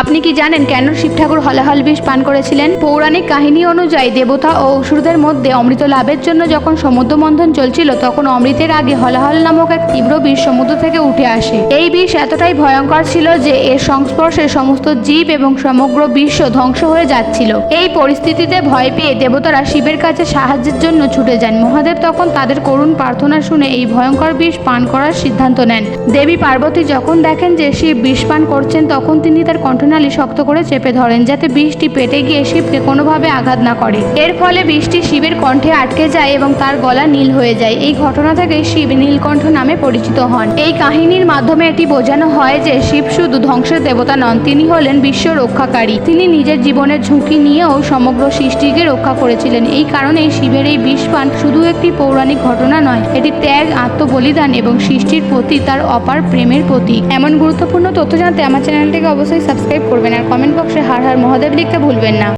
আপনি কি জানেন কেন শিব ঠাকুর হলাহল বিষ পান করেছিলেন? পৌরাণিক কাহিনী অনুযায়ী দেবতা ও অসুরদের মধ্যে অমৃত লাভের জন্য যখন সমুদ্র মন্থন চলছিল, তখন অমৃতের আগে হলাহল নামক এক তীব্র বিষ সমুদ্র থেকে উঠে আসে। এই বিষ এতটাই ভয়ঙ্কর ছিল যে এর সংস্পর্শে সমস্ত জীব এবং সমগ্র বিশ্ব ধ্বংস হয়ে যাচ্ছিল। এই পরিস্থিতিতে ভয় পেয়ে দেবতারা শিবের কাছে সাহায্যের জন্য ছুটে যান। মহাদেব তখন তাদের করুণ প্রার্থনা শুনে এই ভয়ঙ্কর বিষ পান করার সিদ্ধান্ত নেন। দেবী পার্বতী যখন দেখেন যে শিব বিষ পান করছেন, তখন তিনি তার কণ্ঠনালী শক্ত করে চেপে ধরেন যাতে বৃষ্টি পেটে গিয়ে শিবকে কোনোভাবে আঘাত না করে। এর ফলে বৃষ্টি শিবের কণ্ঠে আটকে যায় এবং তার গলা নীল হয়ে যায়। এই ঘটনা থেকে শিব নীলকণ্ঠ নামে পরিচিত হন। এই কাহিনীর মাধ্যমে এটি বোঝানো হয় যে শিব শুধু ধ্বংসের দেবতা নন, তিনি হলেন বিশ্ব রক্ষাকারী। তিনি নিজের জীবনের ঝুঁকি নিয়েও সমগ্র সৃষ্টিকে রক্ষা করেছিলেন। এই কারণেই শিবের এই বিষ পান শুধু একটি পৌরাণিক ঘটনা নয়, এটি ত্যাগ, আত্মবলিদান এবং সৃষ্টির প্রতি তার অপার প্রেমের প্রতীক। এমন গুরুত্বপূর্ণ তথ্য জানতে আমার চ্যানেলটিকে অবশ্যই সাবস্ক্রাইব করবেন আর কমেন্ট বক্সে হার হার মহাদেব লিখতে ভুলবেন না।